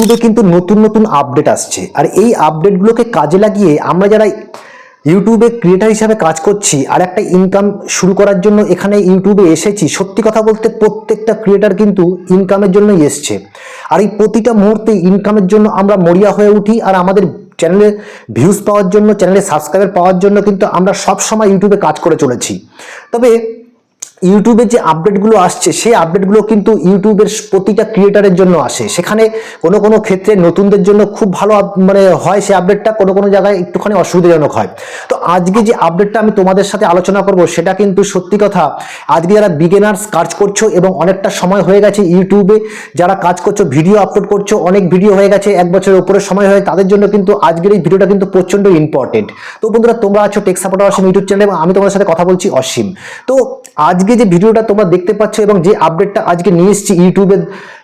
ইউটিউবে কিন্তু নতুন নতুন আপডেট আসছে। আর এই আপডেটগুলোকে কাজে লাগিয়ে আমরা যারা ইউটিউবে ক্রিয়েটার হিসাবে কাজ করছি আর একটা ইনকাম শুরু করার জন্য এখানে ইউটিউবে এসেছি, সত্যি কথা বলতে প্রত্যেকটা ক্রিয়েটার কিন্তু ইনকামের জন্যই এসছে। আর এই প্রতিটা মুহূর্তে ইনকামের জন্য আমরা মরিয়া হয়ে উঠি আর আমাদের চ্যানেলে ভিউজ পাওয়ার জন্য চ্যানেলে সাবস্ক্রাইবার পাওয়ার জন্য কিন্তু আমরা সব সময় ইউটিউবে কাজ করে চলেছি। তবে ইউটিউবে যে আপডেটগুলো আসছে, সেই আপডেটগুলো কিন্তু ইউটিউবের প্রতিটা ক্রিয়েটারের জন্য আসে। সেখানে কোনো কোনো ক্ষেত্রে নতুনদের জন্য খুব ভালো মানে হয় সেই আপডেটটা কোনো কোনো জায়গায় একটুখানি অসুবিধাজনক হয়। তো আজকে যে আপডেটটা আমি তোমাদের সাথে আলোচনা করব, সেটা কিন্তু সত্যি কথা, আজকে যারা বিগেনার্স কাজ করছ এবং অনেকটা সময় হয়ে গেছে ইউটিউবে যারা কাজ করছ ভিডিও আপলোড করছ, অনেক ভিডিও হয়ে গেছে, এক বছরের উপরে সময় হয়ে, তাদের জন্য কিন্তু আজকের এই ভিডিওটা কিন্তু প্রচণ্ড ইম্পর্টেন্ট তো বন্ধুরা, তোমরা আছো টেক সাপোর্টার অসীম ইউটিউব চ্যানেলে এবং আমি তোমাদের সাথে কথা বলছি অসীম তো আজকে যে ভিডিওটা তোমরা দেখতে পাচ্ছ এবং যে আপডেটটা আজকে নিয়ে এসেছি ইউটিউবের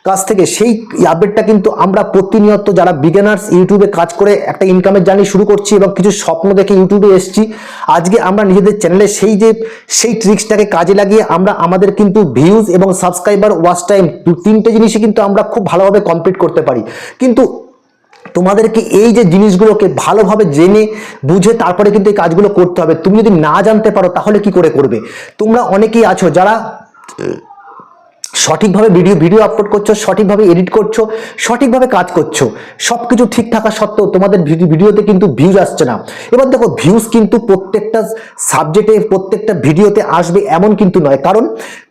কাছ থেকে, সেই আপডেটটা কিন্তু আমরা প্রতিনিয়ত যারা বিগিনার্স ইউটিউবে কাজ করে একটা ইনকামের জার্নি শুরু করছি এবং কিছু স্বপ্ন দেখে ইউটিউবে এসেছি, আজকে আমরা নিজেদের চ্যানেলে সেই যে, সেই ট্রিক্সটাকে কাজে লাগিয়ে আমরা আমাদের কিন্তু ভিউজ এবং সাবস্ক্রাইবার ওয়াচ টাইম দু তিনটে জিনিসই কিন্তু আমরা খুব ভালোভাবে কমপ্লিট করতে পারি। কিন্তু তোমাদেরকে এই যে জিনিসগুলোকে ভালোভাবে জেনে, বুঝে তারপরে কিন্তু এই কাজগুলো করতে হবে। তুমি যদি না জানতে পারো, তাহলে কি করে করবে? তোমরা অনেকেই আছো যারা সঠিকভাবে ভিডিও ভিডিও আপলোড করছ, সঠিকভাবে এডিট করছ, সঠিকভাবে কাজ করছ সব কিছু ঠিক থাকা সত্ত্বেও তোমাদের ভিডি- ভিডিওতে কিন্তু ভিউজ আসছে না। এবার দেখো ভিউজ কিন্তু প্রত্যেকটা সাবজেক্টে প্রত্যেকটা ভিডিওতে আসবে এমন কিন্তু নয়। কারণ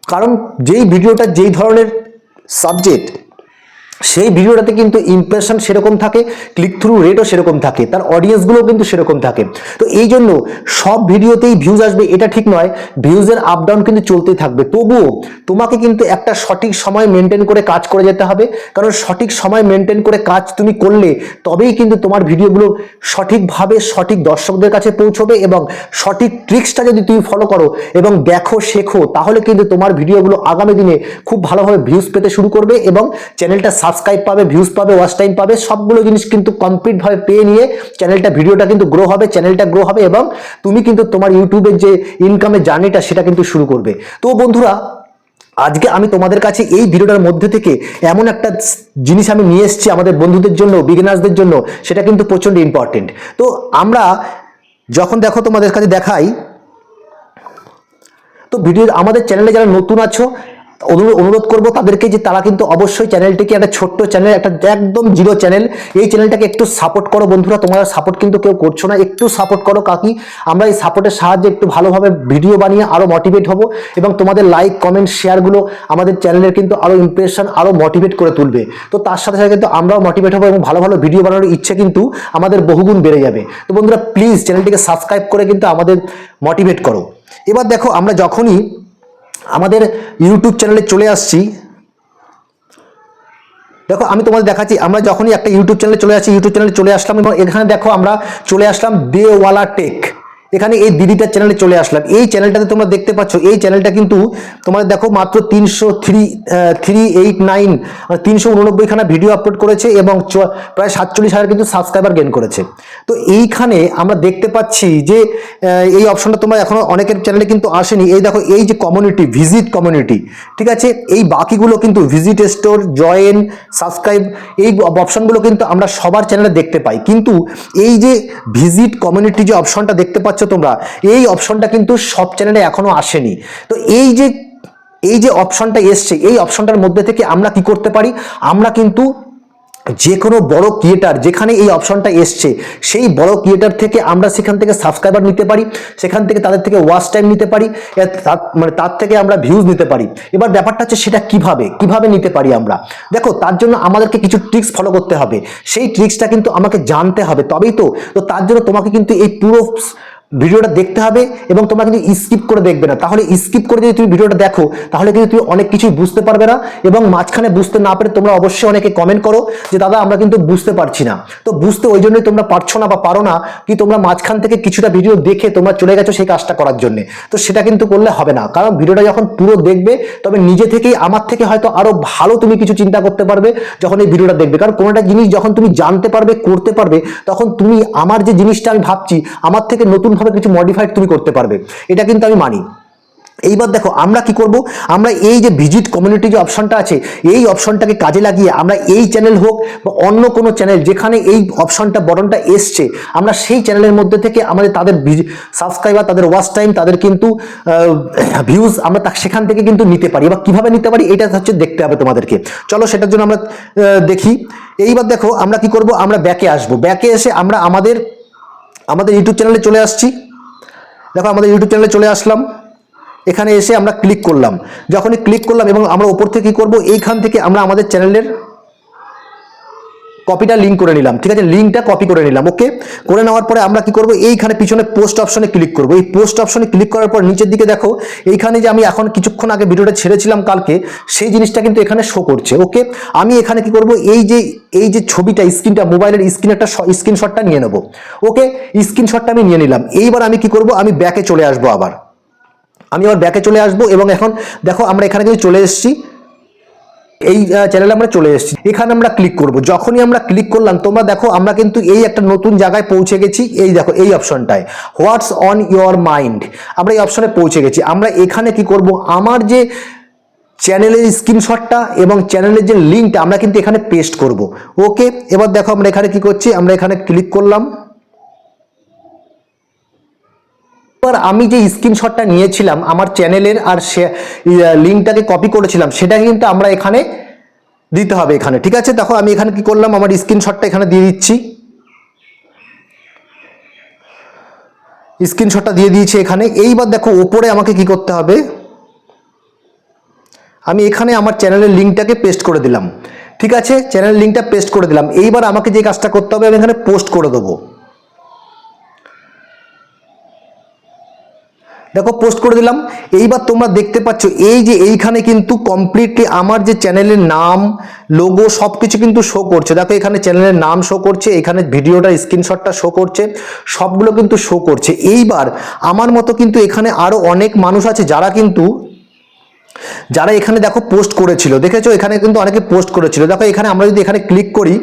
কারণ যেই ভিডিওটা যেই ধরনের সাবজেক্ট সেই ভিডিওটাতে কিন্তু ইমপ্রেশন সেরকম থাকে ক্লিক থ্রু রেটও সেরকম থাকে, তার অডিয়েন্সগুলো কিন্তু সেরকম থাকে। তো এই জন্য সব ভিডিওতেই ভিউজ আসবে, এটা ঠিক নয় ভিউজের আপ ডাউন কিন্তু চলতেই থাকবে। তবুও তোমাকে কিন্তু একটা সঠিক সময় মেনটেন করে কাজ করে যেতে হবে, কারণ সঠিক সময় মেনটেন করে কাজ তুমি করলে তবেই কিন্তু তোমার ভিডিওগুলো সঠিকভাবে সঠিক দর্শকদের কাছে পৌঁছবে এবং সঠিক ট্রিক্সটা যদি তুমি ফলো করো এবং দেখো, শেখো, তাহলে কিন্তু তোমার ভিডিওগুলো আগামী দিনে খুব ভালোভাবে ভিউজ পেতে শুরু করবে এবং চ্যানেলটা সাবস্ক্রাইব পাবে ভিউজ পাবে ওয়াচ টাইম পাবে, সবগুলো জিনিস কিন্তু কমপ্লিটভাবে পেয়ে নিয়ে চ্যানেলটা ভিডিওটা কিন্তু গ্রো হবে চ্যানেলটা গ্রো হবে এবং তুমি কিন্তু তোমার ইউটিউবের যে ইনকামের জার্নিটা সেটা কিন্তু শুরু করবে। তো বন্ধুরা, আজকে আমি তোমাদের কাছে এই ভিডিওটার মধ্যে থেকে এমন একটা জিনিস আমি নিয়ে এসেছি আমাদের বন্ধুদের জন্য বিগিনার্সদের জন্য, সেটা কিন্তু প্রচণ্ড ইম্পর্টেন্ট তো আমরা যখন দেখো তোমাদের কাছে দেখাই, তো ভিডিও আমাদের চ্যানেলে যারা নতুন আছো অনুরোধ করব তাদেরকে যে তারা কিন্তু অবশ্যই চ্যানেলটিকে একটা ছোট্ট চ্যানেল, একটা একদম জিরো চ্যানেল, এই চ্যানেলটাকে একটু সাপোর্ট করো বন্ধুরা, তোমরা সাপোর্ট কিন্তু কেউ করছ না, একটু সাপোর্ট করো কাকি। আমরা এই সাপোর্টের সাহায্যে একটু ভালোভাবে ভিডিও বানিয়ে আরও মোটিভেট হব এবং তোমাদের লাইক কমেন্ট শেয়ারগুলো আমাদের চ্যানেলের কিন্তু আরও ইমপ্রেশন আরও মোটিভেট করে তুলবে। তো তার সাথে সাথে কিন্তু আমরাও মোটিভেট হব এবং ভালো ভালো ভিডিও বানানোর ইচ্ছে কিন্তু আমাদের বহুগুণ বেড়ে যাবে। তো বন্ধুরা প্লিজ চ্যানেলটিকে সাবস্ক্রাইব করে কিন্তু আমাদের মোটিভেট করো। এবার দেখো, আমরা যখনই আমাদের ইউটিউব চ্যানেলে চলে আসছি। দেখো, আমি তোমাদের দেখাচ্ছি, আমরা যখনই একটা ইউটিউব চ্যানেলে চলে আসছি ইউটিউব চ্যানেলে চলে আসলাম এবং এখানে দেখো আমরা চলে আসলাম দেওয়ালা টেক এখানে এই দিদিটার চ্যানেলে চলে আসলাম। এই চ্যানেলটাতে তোমরা দেখতে পাচ্ছ, এই চ্যানেলটা কিন্তু তোমাদের দেখো মাত্র তিনশো থ্রি থ্রি এইট নাইন তিনশো উননব্বইখানা ভিডিও আপলোড করেছে এবং প্রায় সাতচল্লিশ হাজার কিন্তু সাবস্ক্রাইবার গেন করেছে। তো এইখানে আমরা দেখতে পাচ্ছি যে এই অপশনটা তোমরা এখনও অনেকের চ্যানেলে কিন্তু আসেনি। এই দেখো, এই যে কমিউনিটি ভিজিট কমিউনিটি ঠিক আছে? এই বাকিগুলো কিন্তু ভিজিট স্টোর জয়েন সাবস্ক্রাইব এই অপশনগুলো কিন্তু আমরা সবার চ্যানেলে দেখতে পাই। কিন্তু এই যে ভিজিট কমিউনিটি যে অপশনটা দেখতে পাচ্ছ তোমরা? এই অপশনটা কিন্তু সব চ্যানেলে এখনও আসেনি। তো এই যে এই যে অপশনটা এসছে, এই অপশনটার মধ্যে থেকে আমরা কি করতে পারি? আমরা কিন্তু যে কোনো বড় ক্রিয়েটার যেখানে এই অপশনটা এসছে, সেই বড় ক্রিয়েটার থেকে আমরা সেখান থেকে সাবস্ক্রাইবার নিতে পারি, সেখান থেকে তাদের থেকে ওয়াচ টাইম নিতে পারি মানে তার থেকে আমরা ভিউজ নিতে পারি। এবার ব্যাপারটা হচ্ছে সেটা কীভাবে কীভাবে নিতে পারি আমরা? দেখো, তার জন্য আমাদেরকে কিছু ট্রিক্স ফলো করতে হবে। সেই ট্রিক্সটা কিন্তু আমাকে জানতে হবে তবেই তো তো তার জন্য তোমাকে কিন্তু এই পুরো ভিডিওটা দেখতে হবে এবং তোমরা কিন্তু স্কিপ করে দেখবে না। তাহলে স্কিপ করে যদি তুমি ভিডিওটা দেখো, তাহলে কিন্তু তুমি অনেক কিছুই বুঝতে পারবে না এবং মাঝখানে বুঝতে না পারে তোমরা অবশ্যই অনেকে কমেন্ট করো যে, দাদা, আমরা কিন্তু বুঝতে পারছি না। তো বুঝতে ওই জন্যই তোমরা পারছ না বা পারো না কি তোমরা মাঝখান থেকে কিছুটা ভিডিও দেখে তোমরা চলে গেছো সেই কাজটা করার জন্য। তো সেটা কিন্তু করলে হবে না। কারণ ভিডিওটা যখন পুরো দেখবে, তবে নিজে থেকেই, আমার থেকে হয়তো আরও ভালো তুমি কিছু চিন্তা করতে পারবে যখন এই ভিডিওটা দেখবে। কারণ কোনো একটা জিনিস যখন তুমি জানতে পারবে, করতে পারবে, তখন তুমি আমার যে জিনিসটা আমি ভাবছি, আমার থেকে নতুনভাবে কিছু মডিফাইড তুমি করতে পারবে। এটা কিন্তু আমি মানি। এইবার দেখো, আমরা কি করব? আমরা এই যে ভিজিট কমিউনিটি যে অপশনটা আছে, এই অপশনটাকে কাজে লাগিয়ে আমরা এই চ্যানেল হোক বা অন্য কোনো চ্যানেল যেখানে এই অপশনটা বটনটা এসছে, আমরা সেই চ্যানেলের মধ্যে থেকে আমাদের তাদের সাবস্ক্রাইবার তাদের ওয়াচ টাইম তাদের কিন্তু ভিউজ আমরা তা- সেখান থেকে কিন্তু নিতে পারি। বা কীভাবে নিতে পারি? এটা হচ্ছে দেখতে হবে তোমাদেরকে। চলো সেটার জন্য আমরা দেখি। এইবার দেখো, আমরা কি করব? আমরা ব্যাকে আসব। ব্যাকে এসে আমরা আমাদের আমাদের ইউটিউব চ্যানেলে চলে আসছি। দেখো, আমাদের ইউটিউব চ্যানেলে চলে আসলাম। এখানে এসে আমরা ক্লিক করলাম। যখনই ক্লিক করলাম এবং আমরা ওপর থেকে কী করব? এইখান থেকে আমরা আমাদের চ্যানেলের কপিটা লিঙ্ক করে নিলাম, ঠিক আছে? লিঙ্কটা কপি করে নিলাম ওকে করে নেওয়ার পরে আমরা কি করব? এইখানে পিছনে পোস্ট অপশনে ক্লিক করব। এই পোস্ট অপশনে ক্লিক করার পর নিচের দিকে দেখো, এইখানে যে আমি এখন কিছুক্ষণ আগে ভিডিওটা ছেড়েছিলাম কালকে, সেই জিনিসটা কিন্তু এখানে শো করছে ওকে আমি এখানে কি করব? এই যে এই যে ছবিটা, স্ক্রিনটা মোবাইলের স্ক্রিন একটা স্ক্রিনশটটা নিয়ে নেব ওকে স্ক্রিনশটটা আমি নিয়ে নিলাম। এইবার আমি কি করব? আমি ব্যাকে চলে আসব আবার। আমি আবার ব্যাকে চলে আসব এবং এখন দেখো আমরা এখানে কিন্তু চলে এসেছি। এই চ্যানেলে আমরা চলে এসেছি। এখানে আমরা ক্লিক করব। যখনই আমরা ক্লিক করলাম, তোমরা দেখো, আমরা কিন্তু এই একটা নতুন জায়গায় পৌঁছে গেছি। এই দেখো, এই অপশনটায় হোয়াটস অন ইয়োর মাইন্ড আমরা এই অপশনে পৌঁছে গেছি। আমরা এখানে কি করব? আমার যে চ্যানেলের স্ক্রিনশটটা এবং চ্যানেলের যে লিঙ্কটা আমরা কিন্তু এখানে পেস্ট করব। ওকে এবার দেখো আমরা এখানে কি করছি? আমরা এখানে ক্লিক করলাম। এবার আমি যে স্ক্রিনশটটা নিয়েছিলাম, আমার চ্যানেলের আর সে লিঙ্কটাকে কপি করেছিলাম, সেটা কিন্তু আমরা এখানে দিতে হবে এখানে, ঠিক আছে? দেখো, আমি এখানে কি করলাম, আমার স্ক্রিনশটটা এখানে দিয়ে দিচ্ছি। স্ক্রিনশটটা দিয়ে দিয়েছি এখানে। এইবার দেখো, ওপরে আমাকে কি করতে হবে? আমি এখানে আমার চ্যানেলের লিঙ্কটাকে পেস্ট করে দিলাম, ঠিক আছে? চ্যানেলের লিঙ্কটা পেস্ট করে দিলাম। এইবার আমাকে যে কাজটা করতে হবে, আমি এখানে পোস্ট করে দেবো। দেখো পোস্ট করে দিলাম। এইবার তোমরা দেখতে পাচ্ছ, এই যে এইখানে কিন্তু কমপ্লিটলি আমার যে চ্যানেলের নাম লোগো সব কিছু কিন্তু শো করছে। দেখো, এখানে চ্যানেলের নাম শো করছে, এখানে ভিডিওটা স্ক্রিনশটটা শো করছে, সবগুলো কিন্তু শো করছে। এইবার আমার মতো কিন্তু এখানে আরও অনেক মানুষ আছে যারা কিন্তু, যারা এখানে দেখো পোস্ট করেছিল। দেখেছ? এখানে কিন্তু অনেকে পোস্ট করেছিল। দেখো, এখানে আমরা যদি এখানে ক্লিক করি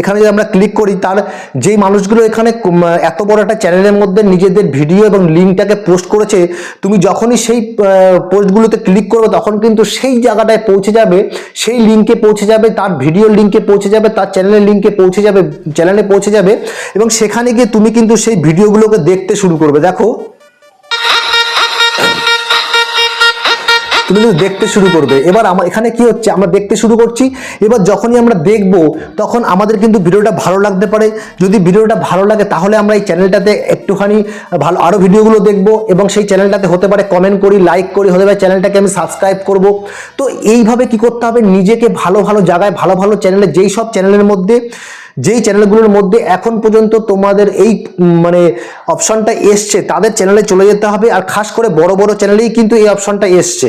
এখানে যদি আমরা ক্লিক করি তার যেই মানুষগুলো এখানে এত বড় একটা চ্যানেলের মধ্যে নিজেদের ভিডিও এবং লিঙ্কটাকে পোস্ট করেছে, তুমি যখনই সেই পোস্টগুলোতে ক্লিক করবে, তখন কিন্তু সেই জায়গাটায় পৌঁছে যাবে, সেই লিঙ্কে পৌঁছে যাবে, তার ভিডিও লিঙ্কে পৌঁছে যাবে, তার চ্যানেলের লিঙ্কে পৌঁছে যাবে চ্যানেলে পৌঁছে যাবে, এবং সেখানে গিয়ে তুমি কিন্তু সেই ভিডিওগুলোকে দেখতে শুরু করবে। দেখো তুমি কিন্তু দেখতে শুরু করবে। এবার আমার এখানে কি হচ্ছে? আমরা দেখতে শুরু করছি। এবার যখনই আমরা দেখব, তখন আমাদের কিন্তু ভিডিওটা ভালো লাগতে পারে। যদি ভিডিওটা ভালো লাগে, তাহলে আমরা এই চ্যানেলটাতে একটুখানি, ভালো আরও ভিডিওগুলো দেখব এবং সেই চ্যানেলটাতে হতে পারে কমেন্ট করি লাইক করি, হতে পারে চ্যানেলটাকে আমি সাবস্ক্রাইব করব। তো এইভাবে কি করতে হবে? নিজেকে ভালো ভালো জায়গায়, ভালো ভালো চ্যানেলে যেই সব চ্যানেলের মধ্যে যেই চ্যানেলগুলোর মধ্যে এখন পর্যন্ত তোমাদের এই মানে অপশনটা এসছে, তাদের চ্যানেলে চলে যেতে হবে। আর খাস করে বড় বড় চ্যানেলেই কিন্তু এই অপশনটা এসছে।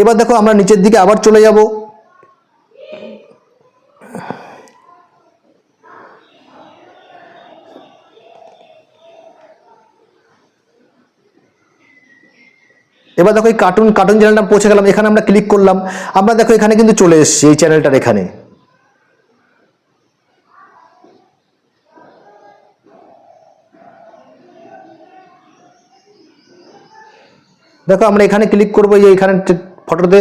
এবার দেখো আমরা নিচের দিকে আবার চলে যাব। এবার দেখো এই কার্টুন কার্টুন চ্যানেলটা পৌঁছে গেলাম। এখানে আমরা ক্লিক করলাম। আমরা দেখো এখানে কিন্তু চলে এসেছি, এই চ্যানেলটার এখানে। দেখো আমরা এখানে ক্লিক করব যে এখানে ফটোতে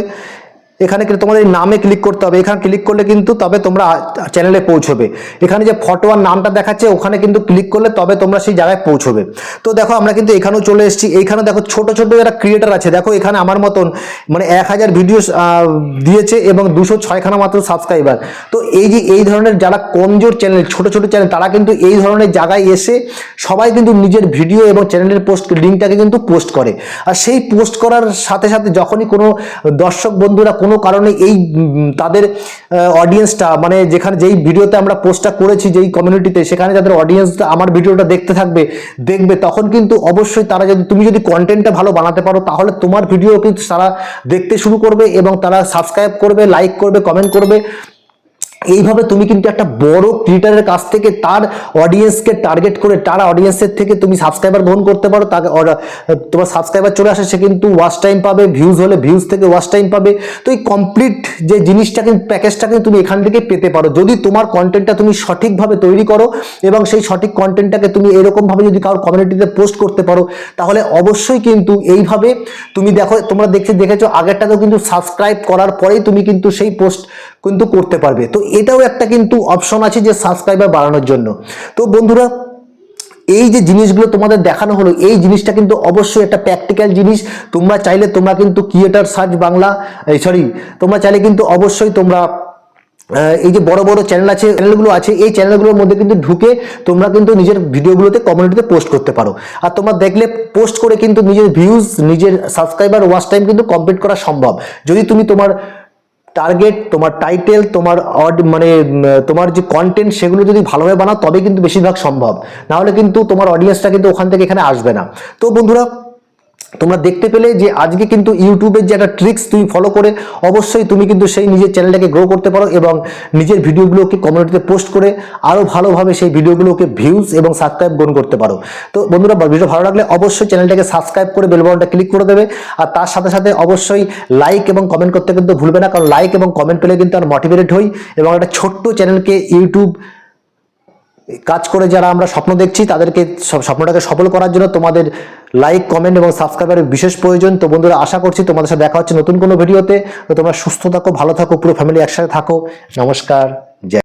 এখানে কিন্তু তোমাদের নামে ক্লিক করতে হবে। এখানে ক্লিক করলে কিন্তু তবে তোমরা চ্যানেলে পৌঁছবে। এখানে যে ফটো আর নামটা দেখাচ্ছে, ওখানে কিন্তু ক্লিক করলে তবে তোমরা সেই জায়গায় পৌঁছবে। তো দেখো আমরা কিন্তু এখানেও চলে এসেছি। এইখানে দেখো ছোট ছোট যারা ক্রিয়েটার আছে, দেখো এখানে আমার মতন মানে এক হাজার ভিডিও দিয়েছে এবং দুশো ছয়খানা মাত্র সাবস্ক্রাইবার তো এই যে এই ধরনের যারা কমজোর চ্যানেল ছোট ছোট চ্যানেল তারা কিন্তু এই ধরনের জায়গায় এসে সবাই কিন্তু নিজের ভিডিও এবং চ্যানেলের পোস্ট লিঙ্কটাকে কিন্তু পোস্ট করে। আর সেই পোস্ট করার সাথে সাথে যখনই কোনো দর্শক, বন্ধুরা কোনো কারণে এই তাদের অডিয়েন্সটা মানে যেখানে যেই ভিডিওতে আমরা পোস্টটা করেছি, যেই কমিউনিটিতে সেখানে যাদের অডিয়েন্সটা আমার ভিডিওটা দেখতে থাকবে, দেখবে, তখন কিন্তু অবশ্যই তারা যদি, তুমি যদি কন্টেন্টটা ভালো বানাতে পারো, তাহলে তোমার ভিডিও কিন্তু তারা দেখতে শুরু করবে এবং তারা সাবস্ক্রাইব করবে লাইক করবে কমেন্ট করবে। এইভাবে তুমি কিন্তু একটা বড় ক্রিয়েটারের কাছ থেকে তার অডিয়েন্সকে টার্গেট করে তার অডিয়েন্সের থেকে তুমি সাবস্ক্রাইবার গ্রহণ করতে পারো, তাকে তোমার সাবস্ক্রাইবার চলে আসে, সে কিন্তু ওয়াচ টাইম পাবে ভিউজ হলে ভিউজ থেকে ওয়াচ টাইম পাবে। তো এই কমপ্লিট যে জিনিসটা কিন্তু প্যাকেজটা কিন্তু তুমি এখান থেকে পেতে পারো। যদি তোমার কন্টেন্টটা তুমি সঠিকভাবে তৈরি করো এবং সেই সঠিক কন্টেন্টটাকে তুমি এরকমভাবে যদি কারোর কমিউনিটিতে পোস্ট করতে পারো, তাহলে অবশ্যই কিন্তু এইভাবে তুমি দেখো, তোমরা দেখতে দেখেছ আগেরটাতেও কিন্তু সাবস্ক্রাইব করার পরেই তুমি কিন্তু সেই পোস্ট কিন্তু করতে পারবে। তো এটাও একটা কিন্তু অপশন আছে যে সাবস্ক্রাইবার বাড়ানোর জন্য। তো বন্ধুরা, এই যে জিনিসগুলো তোমাদের দেখানো হলো, এই জিনিসটা কিন্তু অবশ্যই একটা প্র্যাকটিক্যাল জিনিস। তোমরা চাইলে তোমরা কিন্তু ক্রিয়েটার সার্চ বাংলা সরি তোমরা চাইলে কিন্তু অবশ্যই তোমরা এই যে বড় বড় চ্যানেল আছে চ্যানেলগুলো আছে, এই চ্যানেলগুলোর মধ্যে কিন্তু ঢুকে তোমরা কিন্তু নিজের ভিডিওগুলোতে কমিউনিটিতে পোস্ট করতে পারো। আর তোমরা দেখলে পোস্ট করে কিন্তু নিজের ভিউজ নিজের সাবস্ক্রাইবার ওয়াচ টাইম কিন্তু কমপ্লিট করা সম্ভব। যদি তুমি তোমার টার্গেট তোমার টাইটেল তোমার অড- মানে তোমার যে কন্টেন্ট সেগুলো যদি ভালোভাবে বানাও তবে কিন্তু বেশিরভাগ সম্ভব। নাহলে কিন্তু তোমার অডিয়েন্সটা কিন্তু ওখান থেকে এখানে আসবে না। তো বন্ধুরা তোমরা দেখতে পেলে যে আজকে কিন্তু ইউটিউবের যে একটা ট্রিক্স তুমি ফলো করে, অবশ্যই তুমি কিন্তু সেই নিজের চ্যানেলটাকে গ্রো করতে পারো এবং নিজের ভিডিওগুলোকে কমিউনিটিতে পোস্ট করে আরও ভালোভাবে সেই ভিডিওগুলোকে ভিউজ এবং সাবস্ক্রাইব গ্রহণ করতে পারো। তো বন্ধুরা, ভিডিও ভালো লাগলে অবশ্যই চ্যানেলটাকে সাবস্ক্রাইব করে বেল বাটনটা ক্লিক করে দেবে আর তার সাথে সাথে অবশ্যই লাইক এবং কমেন্ট করতে কিন্তু ভুলবে না, কারণ লাইক এবং কমেন্ট পেলে কিন্তু আর মোটিভেটেড হই এবং একটা ছোট্ট চ্যানেলকে ইউটিউব কাজ করে যারা আমরা স্বপ্ন দেখছি, তাদেরকে সব- স্বপ্নটাকে সফল করার জন্য তোমাদের লাইক কমেন্ট এবং সাবস্ক্রাইবারের বিশেষ প্রয়োজন। তো বন্ধুরা, আশা করছি তোমাদের সাথে দেখা হচ্ছে নতুন কোনো ভিডিওতে তো। তোমরা সুস্থ থাকো, ভালো থাকো, পুরো ফ্যামিলি একসাথে থাকো। নমস্কার।